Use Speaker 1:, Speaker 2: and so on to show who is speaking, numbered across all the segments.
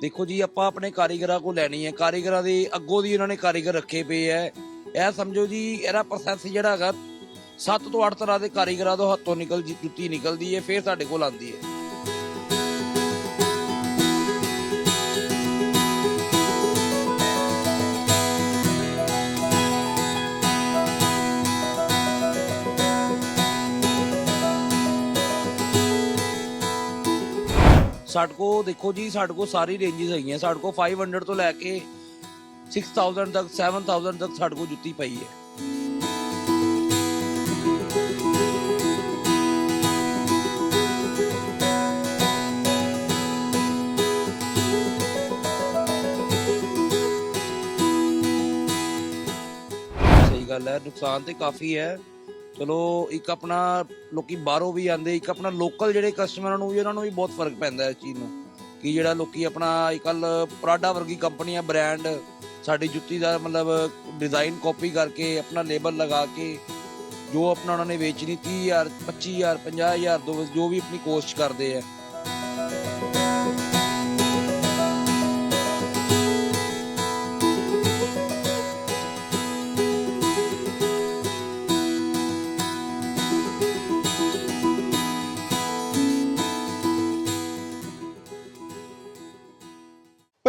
Speaker 1: ਦੇਖੋ ਜੀ, ਆਪਾਂ ਆਪਣੇ ਕਾਰੀਗਰਾਂ ਕੋਲ ਲੈਣੀ ਹੈ। ਕਾਰੀਗਰਾਂ ਦੇ ਅੱਗੋਂ ਦੀ ਉਹਨਾਂ ਨੇ ਕਾਰੀਗਰ ਰੱਖੇ ਪਏ ਐ ਇਹ ਸਮਝੋ ਜੀ, ਇਹਦਾ ਪ੍ਰੋਸੈਸ ਜਿਹੜਾ ਹੈਗਾ 7 ਤੋਂ 8 ਤਰ੍ਹਾਂ ਦੇ ਕਾਰੀਗਰਾਂ ਤੋਂ ਹੱਥੋਂ ਨਿਕਲ ਜੀ, ਜੁੱਤੀ ਨਿਕਲਦੀ ਹੈ, ਫਿਰ ਸਾਡੇ ਕੋਲ ਆਉਂਦੀ ਹੈ। ਸਾਡੇ ਕੋਲ, ਦੇਖੋ ਜੀ, ਸਾਡੇ ਕੋਲ ਸਾਰੀ ਰੇਂਜਸ ਹੈਗੀਆਂ। ਸਾਡੇ ਕੋਲ 500 ਤੋਂ ਲੈ ਕੇ 6000 ਤੱਕ 7000 ਤੱਕ ਸਾਡੇ ਕੋਲ ਜੁੱਤੀ ਪਈ ਹੈ। ਸਹੀ ਗੱਲ ਹੈ, ਨੁਕਸਾਨ ਤੇ ਕਾਫੀ ਹੈ। ਚਲੋ, ਇੱਕ ਆਪਣਾ ਲੋਕੀ ਬਾਹਰੋਂ ਵੀ ਆਂਦੇ ਇੱਕ ਆਪਣਾ ਲੋਕਲ ਜਿਹੜੇ ਕਸਟਮਰਾਂ ਨੂੰ ਵੀ, ਉਹਨਾਂ ਨੂੰ ਵੀ ਬਹੁਤ ਫ਼ਰਕ ਪੈਂਦਾ ਇਸ ਚੀਜ਼ ਨੂੰ, ਕਿ ਜਿਹੜਾ ਲੋਕੀ ਆਪਣਾ ਕੱਲ ਪ੍ਰਾਡਾ ਵਰਗੀ ਕੰਪਨੀਆਂ ਬ੍ਰਾਂਡ ਸਾਡੀ ਜੁੱਤੀ ਦਾ ਮਤਲਬ ਡਿਜ਼ਾਈਨ ਕਾਪੀ ਕਰਕੇ ਆਪਣਾ ਲੇਬਲ ਲਗਾ ਕੇ ਜੋ ਆਪਣਾ ਉਹਨਾਂ ਨੇ ਵੇਚਣੀ 30000 25000 50000 ਦੋ ਜੋ ਵੀ ਆਪਣੀ ਕੋਸ਼ਿਸ਼ ਕਰਦੇ ਆ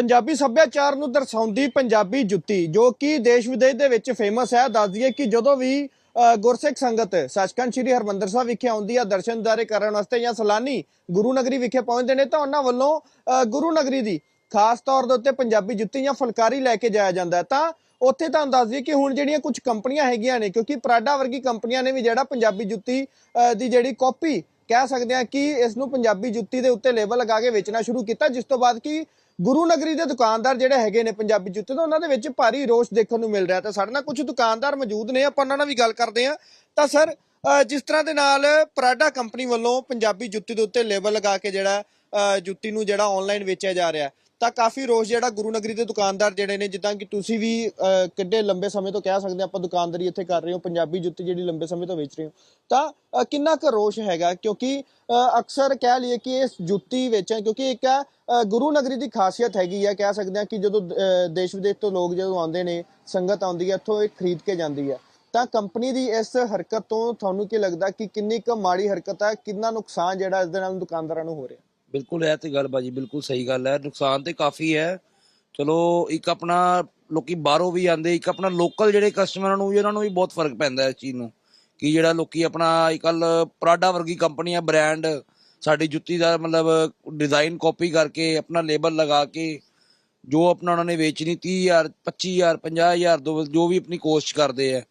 Speaker 2: ਪੰਜਾਬੀ ਸੱਭਿਆਚਾਰ ਨੂੰ ਦਰਸਾਉਂਦੀ ਪੰਜਾਬੀ ਜੁੱਤੀ ਜੋ ਕਿ ਦੇਸ਼ ਵਿਦੇਸ਼ ਦੇ ਵਿੱਚ ਫੇਮਸ ਹੈ। ਦੱਸ ਦਈਏ ਕਿ ਜਦੋਂ ਵੀ ਅ, ਗੁਰਸਿੱਖ ਸੰਗਤ ਸੱਚਖੰਡ ਸ੍ਰੀ ਹਰਮੰਦਰ ਸਾਹਿਬ ਵਿਖੇ ਆਉਂਦੀ ਹੈ ਦਰਸ਼ਨ ਦਿਦਾਰੇ ਕਰਨ ਵਾਸਤੇ ਜਾਂ ਸਲਾਨੀ ਗੁਰੂ ਨਗਰੀ ਵਿਖੇ ਪਹੁੰਚਦੇ ਨੇ ਤਾਂ ਉਹਨਾਂ ਵੱਲੋਂ ਗੁਰੂ ਨਗਰੀ ਦੀ ਖਾਸ ਤੌਰ ਦੇ ਉੱਤੇ ਪੰਜਾਬੀ ਜੁੱਤੀ ਜਾਂ ਫੁਲਕਾਰੀ ਲੈ ਕੇ ਜਾਇਆ ਜਾਂਦਾ ਤਾਂ ਉੱਥੇ ਤੁਹਾਨੂੰ ਦੱਸ ਦਈਏ ਕਿ ਹੁਣ ਜਿਹੜੀਆਂ ਕੁਝ ਕੰਪਨੀਆਂ ਹੈਗੀਆਂ ਨੇ ਕਿਉਂਕਿ ਪ੍ਰਾਡਾ ਵਰਗੀ ਕੰਪਨੀਆਂ ਨੇ ਵੀ ਜਿਹੜਾ ਪੰਜਾਬੀ ਜੁੱਤੀ ਦੀ ਜਿਹੜੀ ਕਾਪੀ ਕਹਿ ਸਕਦੇ ਆ ਕਿ ਇਸ ਨੂੰ ਪੰਜਾਬੀ ਜੁੱਤੀ ਦੇ ਉੱਤੇ ਲੇਬਲ ਲਗਾ ਕੇ ਵੇਚਣਾ ਸ਼ੁਰੂ ਕੀਤਾ ਜਿਸ ਤੋਂ ਬਾਅਦ ਕਿ ਗੁਰੂ ਨਗਰੀ ਦੇ ਦੁਕਾਨਦਾਰ ਜਿਹੜੇ ਹੈਗੇ ਨੇ ਪੰਜਾਬੀ ਜੁੱਤੇ ਤੋਂ ਉਹਨਾਂ ਦੇ ਵਿੱਚ ਭਾਰੀ ਰੋਸ਼ ਦੇਖਣ ਨੂੰ ਮਿਲ ਰਿਹਾ ਤੇ ਸਾਡੇ ਨਾਲ ਕੁਝ ਦੁਕਾਨਦਾਰ ਮੌਜੂਦ ਨੇ ਆਪਾਂ ਉਹਨਾਂ ਨਾਲ ਵੀ ਗੱਲ ਕਰਦੇ ਆ ਤਾਂ ਸਰ ਜਿਸ ਤਰ੍ਹਾਂ ਦੇ ਨਾਲ ਪ੍ਰਾਡਾ ਕੰਪਨੀ ਵੱਲੋਂ ਪੰਜਾਬੀ ਜੁੱਤੀ ਦੇ ਉੱਤੇ ਲੇਬਲ ਲਗਾ ਕੇ ਜਿਹੜਾ ਅ, ਜੁੱਤੀ ਨੂੰ ਜਿਹੜਾ ਆਨਲਾਈਨ ਵੇਚਿਆ ਜਾ ਰਿਹਾ ਤਾਂ ਕਾਫੀ ਰੋਸ਼ ਜਿਹੜਾ ਗੁਰੂ ਨਗਰੀ ਦੇ ਦੁਕਾਨਦਾਰ ਜਿਹੜੇ ਨੇ, ਜਿੱਦਾਂ ਕਿ ਤੁਸੀਂ ਵੀ ਕਿੱਡੇ ਲੰਬੇ ਸਮੇਂ ਤੋਂ ਕਹਿ ਸਕਦੇ ਹਾਂ ਆਪਾਂ ਦੁਕਾਨਦਾਰੀ ਇੱਥੇ ਕਰ ਰਹੇ ਹੋ, ਪੰਜਾਬੀ ਜੁੱਤੀ ਜਿਹੜੀ ਲੰਬੇ ਸਮੇਂ ਤੋਂ ਵੇਚ ਰਹੇ ਹੋ। ਤਾਂ ਕਿੰਨਾ ਕੁ ਰੋਸ਼ ਹੈਗਾ? ਕਿਉਂਕਿ ਅਕਸਰ ਕਹਿ ਲਈਏ ਕਿ ਇਸ ਜੁੱਤੀ ਵੇਚਣ ਕਿਉਂਕਿ ਇੱਕ ਹੈ ਗੁਰੂ ਨਗਰੀ ਦੀ ਖਾਸੀਅਤ ਹੈਗੀ ਹੈ ਕਹਿ ਸਕਦੇ ਹਾਂ ਕਿ ਜਦੋਂ ਦੇਸ਼ ਵਿਦੇਸ਼ ਤੋਂ ਲੋਕ ਜਦੋਂ ਆਉਂਦੇ ਨੇ, ਸੰਗਤ ਆਉਂਦੀ ਹੈ ਇੱਥੋਂ ਇਹ ਖਰੀਦ ਕੇ ਜਾਂਦੀ ਹੈ ਤਾਂ ਕੰਪਨੀ ਦੀ ਇਸ ਹਰਕਤ ਤੋਂ ਤੁਹਾਨੂੰ ਕੀ ਲੱਗਦਾ ਕਿ ਕਿੰਨੀ ਕੁ ਮਾੜੀ ਹਰਕਤ ਹੈ ਕਿੰਨਾ ਨੁਕਸਾਨ ਜਿਹੜਾ ਇਸ ਦੇ ਨਾਲ ਦੁਕਾਨਦਾਰਾਂ ਨੂੰ ਹੋ ਰਿਹਾ?
Speaker 1: ਬਿਲਕੁਲ, ਇਹ ਤੇ ਗੱਲ ਬਾਜੀ ਬਿਲਕੁਲ ਸਹੀ ਗੱਲ ਹੈ। ਨੁਕਸਾਨ ਤੇ ਕਾਫੀ ਹੈ। ਚਲੋ, ਇੱਕ ਆਪਣਾ ਲੋਕੀ ਬਾਹਰੋਂ ਵੀ ਆਂਦੇ ਇੱਕ ਆਪਣਾ ਲੋਕਲ ਜਿਹੜੇ ਕਸਟਮਰਾਂ ਨੂੰ ਵੀ, ਉਹਨਾਂ ਨੂੰ ਵੀ ਬਹੁਤ ਫ਼ਰਕ ਪੈਂਦਾ ਇਸ ਚੀਜ਼ ਨੂੰ। ਕਿ ਜਿਹੜਾ ਲੋਕੀ ਆਪਣਾ ਕੱਲ ਪ੍ਰਾਡਾ ਵਰਗੀ ਕੰਪਨੀਆਂ ਬ੍ਰਾਂਡ ਸਾਡੀ ਜੁੱਤੀ ਦਾ ਮਤਲਬ ਡਿਜ਼ਾਈਨ ਕਾਪੀ ਕਰਕੇ, ਆਪਣਾ ਲੇਬਲ ਲਗਾ ਕੇ, ਜੋ ਆਪਣਾ ਉਹਨਾਂ ਨੇ ਵੇਚਣੀ 30000 25000 50000 ਦੋ ਜੋ ਵੀ ਆਪਣੀ ਕੋਸ਼ਿਸ਼ ਕਰਦੇ ਆ।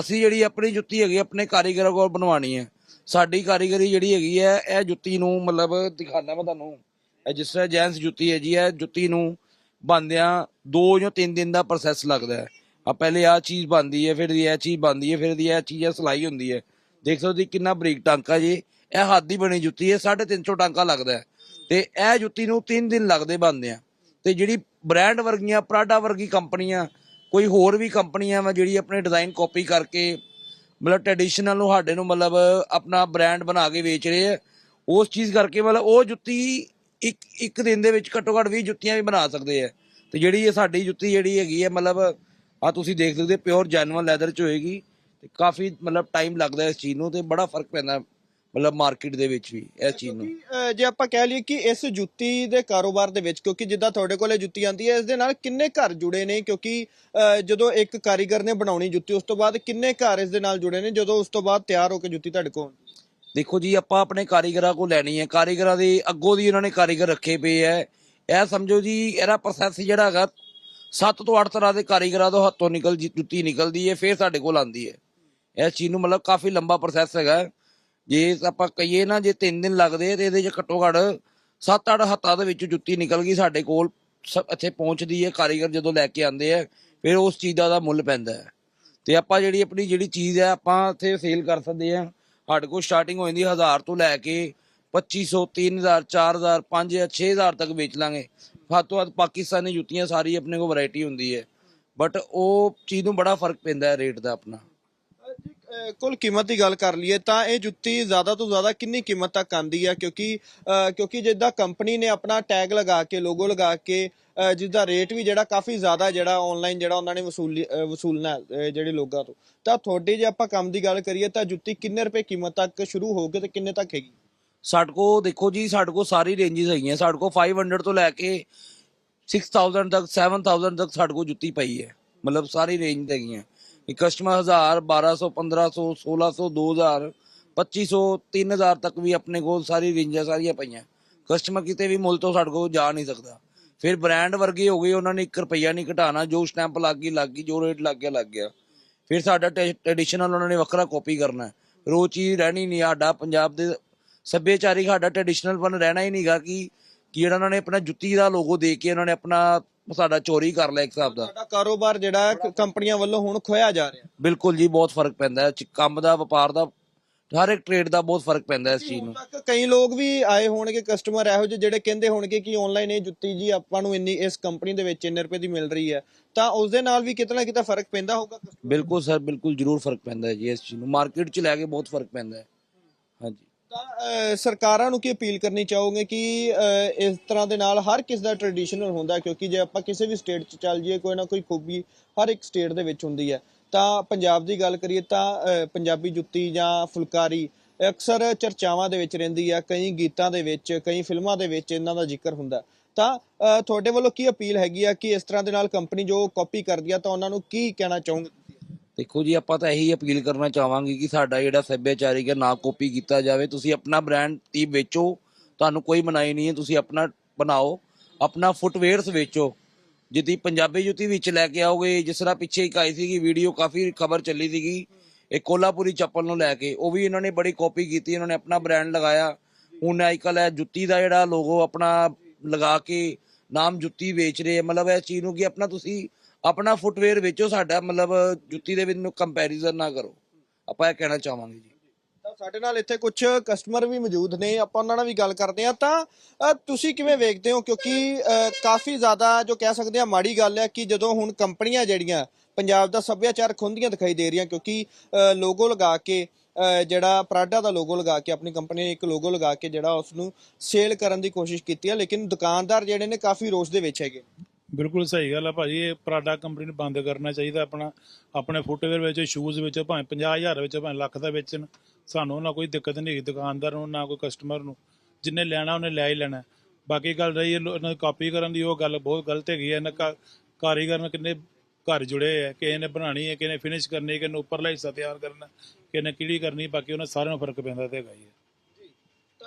Speaker 1: ਅਸੀਂ ਜਿਹੜੀ ਆਪਣੀ ਜੁੱਤੀ ਹੈਗੀ, ਆਪਣੇ ਕਾਰੀਗਰਾਂ ਕੋਲ ਬਣਵਾਣੀ ਹੈ। ਸਾਡੀ ਕਾਰੀਗਰੀ ਜਿਹੜੀ ਹੈਗੀ ਹੈ, ਇਹ ਜੁੱਤੀ ਨੂੰ ਮਤਲਬ ਦਿਖਾਣਾ ਮੈਂ ਤੁਹਾਨੂੰ। ਇਹ ਜਿਸ ਤਰ੍ਹਾਂ ਜੈਂਸ ਜੁੱਤੀ ਹੈ ਜੀ ਇਹ ਜੁੱਤੀ ਨੂੰ ਬੰਦਿਆਂ 2 ਜਾਂ 3 ਦਿਨ ਦਾ ਪ੍ਰੋਸੈਸ ਲੱਗਦਾ ਹੈ। ਆ ਪਹਿਲੇ ਆ ਚੀਜ਼ ਬਣਦੀ ਹੈ, ਫਿਰ ਇਹ ਚੀਜ਼ ਬਣਦੀ ਹੈ, ਫਿਰ ਦੀ ਇਹ ਚੀਜ਼ ਸਲਾਈ ਹੁੰਦੀ ਹੈ। ਦੇਖ ਸਕਦੇ ਕਿੰਨਾ ਬਰੀਕ ਟਾਂਕਾ ਜੀ। ਇਹ ਹੱਥ ਦੀ ਬਣੀ ਜੁੱਤੀ ਹੈ 350 ਟਾਂਕਾ ਲੱਗਦਾ ਹੈ। ਤੇ ਇਹ ਜੁੱਤੀ ਨੂੰ 3 ਦਿਨ ਲੱਗਦੇ ਬੰਦੇ ਆ ਤੇ ਜਿਹੜੀ ਬ੍ਰਾਂਡ ਵਰਗੀਆਂ ਪ੍ਰਾਡਾ ਵਰਗੀ ਕੰਪਨੀਆਂ, ਕੋਈ ਹੋਰ ਵੀ ਕੰਪਨੀਆਂ ਵਾ ਜਿਹੜੀ ਆਪਣੇ ਡਿਜ਼ਾਈਨ ਕਾਪੀ ਕਰਕੇ ਮਤਲਬ ਟ੍ਰੈਡੀਸ਼ਨਲ ਨੂੰ ਸਾਡੇ ਨੂੰ ਮਤਲਬ ਆਪਣਾ ਬ੍ਰਾਂਡ ਬਣਾ ਕੇ ਵੇਚ ਰਹੇ ਆ। ਉਸ ਚੀਜ਼ ਕਰਕੇ ਮਤਲਬ ਉਹ ਜੁੱਤੀ ਇੱਕ ਇੱਕ ਦਿਨ ਦੇ ਵਿੱਚ ਘੱਟੋ ਘੱਟ 20 ਜੁੱਤੀਆਂ ਵੀ ਬਣਾ ਸਕਦੇ ਆ। ਤੇ ਜਿਹੜੀ ਇਹ ਸਾਡੀ ਜੁੱਤੀ ਜਿਹੜੀ ਹੈਗੀ ਹੈ ਮਤਲਬ ਆ ਤੁਸੀਂ ਦੇਖ ਸਕਦੇ ਪਿਓਰ ਜੈਨੂਅਲ ਲੈਦਰ ਚ ਹੋਏਗੀ। ਤੇ ਕਾਫੀ ਮਤਲਬ ਟਾਈਮ ਲੱਗਦਾ ਇਸ ਚੀਜ਼ ਨੂੰ ਤੇ ਬੜਾ ਫ਼ਰਕ ਪੈਂਦਾ। ਮਤਲਬ ਮਾਰਕੀਟ ਦੇ ਵਿੱਚ ਵੀ ਇਸ ਚੀਜ਼ ਨੂੰ।
Speaker 2: ਕਿਉਂਕਿ, ਜੇ ਆਪਾਂ ਕਹਿ ਲਈਏ ਕਿ ਇਸ ਜੁੱਤੀ ਦੇ ਕਾਰੋਬਾਰ ਦੇ ਵਿੱਚ ਕਿਉਂਕਿ ਜਿੱਦਾਂ ਤੁਹਾਡੇ ਕੋਲੇ ਜੁੱਤੀ ਆਂਦੀ ਹੈ ਇਸ ਦੇ ਨਾਲ ਕਿੰਨੇ ਘਰ ਜੁੜੇ ਨੇ? ਕਿਉਂਕਿ ਜਦੋਂ ਇੱਕ ਕਾਰੀਗਰ ਨੇ ਬਣਾਉਣੀ ਜੁੱਤੀ ਉਸ ਤੋਂ ਬਾਅਦ ਕਿੰਨੇ ਘਰ ਇਸ ਦੇ ਨਾਲ ਜੁੜੇ ਨੇ ਜਦੋਂ ਉਸ ਤੋਂ ਬਾਅਦ ਤਿਆਰ ਹੋ ਕੇ ਜੁੱਤੀ ਤੁਹਾਡੇ ਕੋਲ ਆਉਂਦੀ ਹੈ?
Speaker 1: ਦੇਖੋ ਜੀ ਆਪਾਂ ਆਪਣੇ ਕਾਰੀਗਰਾਂ ਕੋਲ ਲੈਣੀ ਹੈ। ਕਾਰੀਗਰਾਂ ਦੇ ਅੱਗੋਂ ਦੀ ਉਹਨਾਂ ਨੇ ਕਾਰੀਗਰ ਰੱਖੇ ਪਏ ਐ ਇਹ ਸਮਝੋ ਜੀ ਇਹਦਾ ਪ੍ਰੋਸੈਸ ਜਿਹੜਾ ਹੈਗਾ 7 ਤੋਂ 8 ਤਰ੍ਹਾਂ ਦੇ ਕਾਰੀਗਰਾਂ ਤੋਂ ਹੱਥੋਂ ਨਿਕਲ ਜੀ ਜੁੱਤੀ ਨਿਕਲਦੀ ਹੈ ਫਿਰ ਸਾਡੇ ਕੋਲ ਆਂਦੀ ਹੈ। ਇਸ ਚੀਜ਼ ਨੂੰ ਮਤਲਬ ਕਾਫੀ ਲੰਬਾ ਪ੍ਰੋਸੈਸ ਹੈਗਾ। ਜੇ ਆਪਾਂ ਕਹੀਏ ਨਾ, ਜੇ 3 ਦਿਨ ਲੱਗਦੇ ਤੇ ਇਹਦੇ ਚ ਘੱਟੋ ਘੱਟ 7-8 ਹੱਥਾਂ ਦੇ ਵਿੱਚ ਜੁੱਤੀ ਨਿਕਲ ਗਈ ਸਾਡੇ ਕੋਲ ਸ- ਇੱਥੇ ਪਹੁੰਚਦੀ ਹੈ, ਕਾਰੀਗਰ ਜਦੋਂ ਲੈ ਕੇ ਆਉਂਦੇ ਆ, ਫਿਰ ਉਸ ਚੀਜ਼ ਦਾ ਮੁੱਲ ਪੈਂਦਾ ਹੈ। ਤੇ ਆਪਾਂ ਜਿਹੜੀ ਆਪਣੀ ਜਿਹੜੀ ਚੀਜ਼ ਹੈ, ਆਪਾਂ ਇੱਥੇ ਸੇਲ ਕਰ ਸਕਦੇ ਆ ਸਾਡੇ ਕੋਲ ਸਟਾਰਟਿੰਗ ਹੋ ਜਾਂਦੀ 1000 ਤੋਂ ਲੈ ਕੇ 2500 3000 4000 5000 6000 ਤੱਕ ਵੇਚ ਲਾਂਗੇ। ਵੱਧ ਤੋਂ ਵੱਧ ਪਾਕਿਸਤਾਨੀ ਜੁੱਤੀਆਂ ਸਾਰੀ ਆਪਣੇ ਕੋਲ ਵੈਰਾਈਟੀ ਹੁੰਦੀ ਹੈ। ਬਟ ਉਹ ਚੀਜ਼ ਨੂੰ ਬੜਾ ਫ਼ਰਕ ਪੈਂਦਾ ਹੈ ਰੇਟ ਦਾ ਆਪਣਾ।
Speaker 2: ਕੁੱਲ ਕੀਮਤ ਦੀ ਗੱਲ ਕਰ ਲਈਏ ਤਾਂ ਇਹ ਜੁੱਤੀ ਜ਼ਿਆਦਾ ਤੋਂ ਜ਼ਿਆਦਾ ਕਿੰਨੀ ਕੀਮਤ ਤੱਕ ਆਂਦੀ ਹੈ ਕਿਉਂਕਿ ਕਿਉਂਕਿ ਜਿੱਦਾਂ ਕੰਪਨੀ ਨੇ ਆਪਣਾ ਟੈਗ ਲਗਾ ਕੇ ਲੋਗੋ ਲਗਾ ਕੇ, ਅਹ ਜਿਸਦਾ ਰੇਟ ਵੀ ਜਿਹੜਾ ਕਾਫੀ ਜ਼ਿਆਦਾ ਜਿਹੜਾ ਆਨਲਾਈਨ ਜਿਹੜਾ ਉਹਨਾਂ ਨੇ ਵਸੂਲੀ ਵਸੂਲਣਾ ਜਿਹੜੇ ਲੋਕਾਂ ਤੋਂ। ਤਾਂ ਤੁਹਾਡੇ ਜੇ ਆਪਾਂ ਕੰਮ ਦੀ ਗੱਲ ਕਰੀਏ ਤਾਂ ਜੁੱਤੀ ਕਿੰਨੇ ਰੁਪਏ ਕੀਮਤ ਤੱਕ ਸ਼ੁਰੂ ਹੋ ਕੇ ਤੇ ਕਿੰਨੇ ਤੱਕ ਹੈਗੀ?
Speaker 1: ਸਾਡੇ ਕੋ ਦੇਖੋ ਜੀ, ਸਾਡੇ ਕੋ ਸਾਰੀ ਰੇਂਜਸ ਹੈਗੀਆਂ। ਸਾਡੇ ਕੋ 500 ਤੋਂ ਲੈ ਕੇ 6000 ਤੱਕ 7000 ਤੱਕ ਸਾਡੇ ਕੋ ਜੁੱਤੀ ਪਈ ਹੈ। ਮਤਲਬ ਸਾਰੀ ਰੇਂਜ ਹੈਗੀਆਂ। ਇਹ ਕਸਟਮਰ 1000 1200 1500 1600 2000 2500 3000 ਤੱਕ ਵੀ ਆਪਣੇ ਕੋਲ ਸਾਰੀ ਰੇਂਜਾਂ ਸਾਰੀਆਂ ਪਈਆਂ। ਕਸਟਮਰ ਕਿਤੇ ਵੀ ਮੁੱਲ ਤੋਂ ਸਾਡੇ ਕੋਲ ਜਾ ਨਹੀਂ ਸਕਦਾ। ਫਿਰ ਬ੍ਰਾਂਡ ਵਰਗੇ ਹੋ ਗਏ, ਉਹਨਾਂ ਨੇ 1 ਰੁਪਈਆ ਨਹੀਂ ਘਟਾਣਾ ਜੋ ਸਟੈਂਪ ਲੱਗ ਗਈ ਲੱਗ ਗਈ, ਜੋ ਰੇਟ ਲੱਗ ਗਿਆ ਲੱਗ ਗਿਆ। ਫਿਰ ਸਾਡਾ ਟ੍ਰੈਡੀਸ਼ਨਲ ਉਹਨਾਂ ਨੇ ਵੱਖਰਾ ਕਾਪੀ ਕਰਨਾ ਹੈ। ਫਿਰ ਉਹ ਚੀਜ਼ ਰਹਿਣੀ ਨਹੀਂ, ਸਾਡਾ ਪੰਜਾਬ ਦੇ ਸੱਭਿਆਚਾਰਿਕ ਸਾਡਾ ਟ੍ਰੈਡੀਸ਼ਨਲ ਪਨ ਰਹਿਣਾ ਹੀ ਨਹੀਂਗਾ ਕਿ ਕਿ ਜਿਹੜਾ ਉਹਨਾਂ ਨੇ ਆਪਣਾ ਜੁੱਤੀ ਦਾ ਲੋਗੋ ਦੇ ਕੇ, ਉਹਨਾਂ ਨੇ ਆਪਣਾ ਸਾਡਾ ਚੋਰੀ ਕਰ ਲਿਆ ਇੱਕ ਹਿਸਾਬ ਦਾ।
Speaker 2: ਸਾਡਾ ਕਾਰੋਬਾਰ ਜਿਹੜਾ ਹੈ ਕੰਪਨੀਆਂ ਵੱਲੋਂ ਹੁਣ ਖੋਇਆ ਜਾ ਰਿਹਾ।
Speaker 1: ਬਿਲਕੁਲ ਜੀ ਬਹੁਤ ਫ਼ਰਕ ਪੈਂਦਾ ਹੈ। ਚ- ਕੰਮ ਦਾ ਵਪਾਰ ਦਾ ਹਰ ਇੱਕ ਟ੍ਰੇਡ ਦਾ ਬਹੁਤ ਫ਼ਰਕ ਪੈਂਦਾ ਹੈ ਇਸ ਚੀਜ਼ ਨੂੰ।
Speaker 2: ਤੱਕ ਕਈ ਲੋਕ ਵੀ ਆਏ ਹੋਣਗੇ ਕਸਟਮਰ ਇਹੋ ਜਿਹੇ ਜਿਹੜੇ ਕਹਿੰਦੇ ਹੋਣਗੇ ਕਿ ਆਨਲਾਈਨ ਇਹ ਜੁੱਤੀ ਜੀ ਆਪਾਂ ਨੂੰ ਇੰਨੀ ਇਸ ਕੰਪਨੀ ਦੇ ਵਿੱਚ ਇੰਨੇ ਰੁਪਏ ਦੀ ਮਿਲ ਰਹੀ ਹੈ। ਤਾਂ ਉਸ ਦੇ ਨਾਲ ਵੀ ਕਿਤੇ ਨਾ ਕਿਤੇ ਫ਼ਰਕ ਪੈਂਦਾ ਹੋਊਗਾ
Speaker 1: ਬਿਲਕੁਲ ਸਰ ਬਿਲਕੁਲ ਜ਼ਰੂਰ ਫ਼ਰਕ ਪੈਂਦਾ ਹੈ ਜੀ ਇਸ ਚੀਜ਼ ਨੂੰ। ਮਾਰਕੀਟ 'ਚ ਲੈ ਕੇ ਬਹੁਤ ਫ਼ਰਕ ਪੈਂਦਾ ਹੈ। ਹਾਂਜੀ।
Speaker 2: ਤਾਂ ਸਰਕਾਰਾਂ ਨੂੰ ਕੀ ਅਪੀਲ ਕਰਨੀ ਚਾਹੋਗੇ ਕਿ ਇਸ ਤਰ੍ਹਾਂ ਦੇ ਨਾਲ ਹਰ ਕਿਸ ਦਾ ਟ੍ਰੈਡੀਸ਼ਨਲ ਹੁੰਦਾ ਕਿਉਂਕਿ ਜੇ ਆਪਾਂ ਕਿਸੇ ਵੀ ਸਟੇਟ 'ਚ ਚੱਲ ਜਾਈਏ, ਕੋਈ ਨਾ ਕੋਈ ਖੂਬੀ ਹਰ ਇੱਕ ਸਟੇਟ ਦੇ ਵਿੱਚ ਹੁੰਦੀ ਹੈ। ਤਾਂ ਪੰਜਾਬ ਦੀ ਗੱਲ ਕਰੀਏ ਤਾਂ ਪੰਜਾਬੀ ਜੁੱਤੀ ਜਾਂ ਫੁਲਕਾਰੀ ਅਕਸਰ ਚਰਚਾਵਾਂ ਦੇ ਵਿੱਚ ਰਹਿੰਦੀ ਆ, ਕਈ ਗੀਤਾਂ ਦੇ ਵਿੱਚ, ਕਈ ਫਿਲਮਾਂ ਦੇ ਵਿੱਚ ਇਹਨਾਂ ਦਾ ਜ਼ਿਕਰ ਹੁੰਦਾ। ਤਾਂ ਤੁਹਾਡੇ ਵੱਲੋਂ ਕੀ ਅਪੀਲ ਹੈਗੀ ਆ ਕਿ ਇਸ ਤਰ੍ਹਾਂ ਦੇ ਨਾਲ ਕੰਪਨੀ ਜੋ ਕਾਪੀ ਕਰਦੀ ਆ, ਤਾਂ ਉਹਨਾਂ ਨੂੰ ਕੀ ਕਹਿਣਾ ਚਾਹੋਗੇ?
Speaker 1: ਦੇਖੋ ਜੀ, ਆਪਾਂ ਤਾਂ ਇਹੀ ਅਪੀਲ ਕਰਨਾ ਚਾਹਾਂਗੇ ਕਿ ਸਾਡਾ ਜਿਹੜਾ ਸੱਭਿਆਚਾਰਿਕ ਹੈ, ਨਾ ਕਾਪੀ ਕੀਤਾ ਜਾਵੇ। ਤੁਸੀਂ ਆਪਣਾ ਬ੍ਰਾਂਡ ਤੀ ਵੇਚੋ, ਤੁਹਾਨੂੰ ਕੋਈ ਮਨਾਈ ਨਹੀਂ ਹੈ, ਤੁਸੀਂ ਆਪਣਾ ਬਣਾਓ। ਆਪਣਾ ਫੁੱਟਵੇਅਰਸ ਵੇਚੋ। ਜਿੱਦੀ ਪੰਜਾਬੀ ਜੁੱਤੀ ਵਿੱਚ ਲੈ ਕੇ ਆਓਗੇ, ਜਿਸ ਤਰ੍ਹਾਂ ਪਿੱਛੇ ਇੱਕ ਆਈ ਸੀਗੀ ਵੀਡੀਓ ਕਾਫੀ ਖਬਰ ਚੱਲੀ ਸੀਗੀ, ਇਹ ਕੋਲਾਪੁਰੀ ਚੱਪਲ ਨੂੰ ਲੈ ਕੇ। ਉਹ ਵੀ ਇਹਨਾਂ ਨੇ ਬੜੀ ਕਾਪੀ ਕੀਤੀ, ਇਹਨਾਂ ਨੇ ਆਪਣਾ ਬ੍ਰਾਂਡ ਲਗਾਇਆ। ਹੁਣ ਅੱਜਕੱਲ ਹੈ ਜੁੱਤੀ ਦਾ ਜਿਹੜਾ ਲੋਗੋ ਆਪਣਾ ਲਗਾ ਕੇ ਨਾਮ ਜੁੱਤੀ ਵੇਚ ਰਹੇ ਆ। ਮਤਲਬ ਇਸ ਚੀਜ਼ ਨੂੰ ਕਿ ਆਪਣਾ ਤੁਸੀਂ ਆਪਣਾ ਫੁੱਟਵੇਅਰ ਵੇਚੋ, ਸਾਡਾ ਮਤਲਬ ਜੁੱਤੀ ਦੇ ਵਿੱਚ ਕੰਪੈਰੀਜ਼ਨ ਨਾ ਕਰੋ। ਆਪਾਂ ਇਹ ਕਹਿਣਾ ਚਾਹਾਂਗੇ ਜੀ।
Speaker 2: ਤਾਂ ਸਾਡੇ ਨਾਲ ਇੱਥੇ ਕੁਝ ਕਸਟਮਰ ਵੀ ਮੌਜੂਦ ਨੇ। ਆਪਾਂ ਉਹਨਾਂ ਨਾਲ ਵੀ ਗੱਲ ਕਰਦੇ ਹਾਂ। ਤਾਂ ਤੁਸੀਂ ਕਿਵੇਂ ਵੇਖਦੇ ਹੋ? ਕਿਉਂਕਿ ਕਾਫੀ ਜ਼ਿਆਦਾ ਜੋ ਕਹਿ ਸਕਦੇ ਆ ਮਾੜੀ ਗੱਲ ਹੈ ਕਿ ਜਦੋਂ ਹੁਣ ਕੰਪਨੀਆਂ ਜਿਹੜੀਆਂ ਪੰਜਾਬ ਦਾ ਸੱਭਿਆਚਾਰ ਖੁੰਦੀਆਂ ਦਿਖਾਈ ਦੇ ਰਹੀਆਂ, ਕਿਉਂਕਿ ਲੋਗੋ ਲਗਾ ਕੇ ਜਿਹੜਾ ਪ੍ਰਾਡਾ ਦਾ ਲੋਗੋ ਲਗਾ ਕੇ, ਆਪਣੀ ਕੰਪਨੀ ਨੇ ਇੱਕ ਲੋਗੋ ਲਗਾ ਕੇ ਜਿਹੜਾ ਉਸ ਨੂੰ ਸੇਲ ਕਰਨ ਦੀ ਕੋਸ਼ਿਸ਼ ਕੀਤੀ ਹੈ ਲੇਕਿਨ ਦੁਕਾਨਦਾਰ ਜਿਹੜੇ ਨੇ ਕਾਫੀ ਰੋਸ ਦੇ ਵਿੱਚ ਹੈਗੇ।
Speaker 3: ਬਿਲਕੁਲ ਸਹੀ ਗੱਲ ਆ ਭਾਜੀ, ਇਹ ਪਰਾਡਾ ਕੰਪਨੀ ਨੂੰ ਬੰਦ ਕਰਨਾ ਚਾਹੀਦਾ ਆਪਣਾ। ਆਪਣੇ ਫੁੱਟਵੇਅਰ ਵਿੱਚ ਸ਼ੂਜ਼ ਵਿੱਚ ਭਾਵੇਂ 50000 ਵਿੱਚ, ਭਾਵੇਂ ਲੱਖ ਦਾ ਵੇਚਣ ਸਾਨੂੰ ਨਾ ਕੋਈ ਦਿੱਕਤ ਨਹੀਂ ਹੈਗੀ ਦੁਕਾਨਦਾਰ ਨੂੰ, ਨਾ ਕੋਈ ਕਸਟਮਰ ਨੂੰ। ਜਿੰਨੇ ਲੈਣਾ, ਉਹਨੇ ਲੈ ਹੀ ਲੈਣਾ। ਬਾਕੀ ਗੱਲ ਰਹੀ ਹੈ, ਇਹਨਾਂ ਦੀ ਕਾਪੀ ਕਰਨ ਦੀ, ਉਹ ਗੱਲ ਬਹੁਤ ਗਲਤ ਹੈਗੀ ਹੈ, ਇਹਨਾਂ ਕਾਰੀਗਰ ਨਾਲ ਕਿੰਨੇ ਘਰ ਜੁੜੇ ਹੈ ਕਿਸੇ ਨੇ ਬਣਾਣੀ ਹੈ, ਕਿਸੇ ਨੇ ਫਿਨਿਸ਼ ਕਰਨੀ ਕਿਸੇ ਨੇ ਉੱਪਰਲਾ ਹਿੱਸਾ ਤਿਆਰ ਕਰਨਾ, ਕਿਸੇ ਨੇ ਕਿਹੜੀ ਕਰਨੀ, ਬਾਕੀ ਉਹਨਾਂ ਸਾਰਿਆਂ ਨੂੰ ਫ਼ਰਕ ਪੈਂਦਾ ਤੇ ਹੈਗਾ ਹੀ ਹੈ।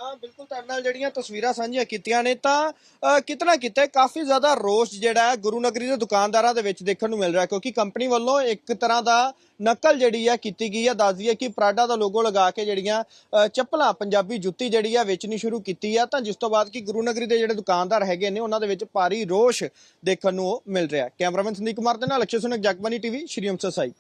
Speaker 2: ਤਾਂ ਬਿਲਕੁਲ ਤੁਹਾਡੇ ਨਾਲ ਜਿਹੜੀਆਂ ਤਸਵੀਰਾਂ ਸਾਂਝੀਆਂ ਕੀਤੀਆਂ ਨੇ ਤਾਂ ਅ, ਕਿਤਨਾ ਕਿਤੇ ਕਾਫੀ ਜ਼ਿਆਦਾ ਰੋਸ ਜਿਹੜਾ ਹੈ ਗੁਰੂ ਨਗਰੀ ਦੇ ਦੁਕਾਨਦਾਰਾਂ ਦੇ ਵਿੱਚ ਦੇਖਣ ਨੂੰ ਮਿਲ ਰਿਹਾ ਕਿਉਂਕਿ ਕੰਪਨੀ ਵੱਲੋਂ ਇੱਕ ਤਰ੍ਹਾਂ ਦਾ ਨਕਲ ਜਿਹੜੀ ਹੈ ਕੀਤੀ ਗਈ ਹੈ ਦੱਸਦੀ ਹੈ ਕਿ ਪ੍ਰਾਡਾ ਦਾ ਲੋਗੋ ਲਗਾ ਕੇ ਜਿਹੜੀਆਂ ਚੱਪਲਾਂ ਪੰਜਾਬੀ ਜੁੱਤੀ ਜਿਹੜੀ ਹੈ ਵੇਚਣੀ ਸ਼ੁਰੂ ਕੀਤੀ ਹੈ ਤਾਂ ਜਿਸ ਤੋਂ ਬਾਅਦ ਕਿ ਗੁਰੂ ਨਗਰੀ ਦੇ ਜਿਹੜੇ ਦੁਕਾਨਦਾਰ ਹੈਗੇ ਨੇ ਉਹਨਾਂ ਦੇ ਵਿੱਚ ਭਾਰੀ ਰੋਸ਼ ਦੇਖਣ ਨੂੰ ਮਿਲ ਰਿਹਾ ਕੈਮਰਾਮੈਨ ਸੰਦੀਪ ਕੁਮਾਰ ਦੇ ਨਾਲ ਅਕਸ਼ੇ ਸੁਨਕ ਜਗਬਾਨੀ ਟੀਵੀ ਸ਼੍ਰੀ ਅੰਮ੍ਰਿਤਸਰ ਸਾਹਿਬ।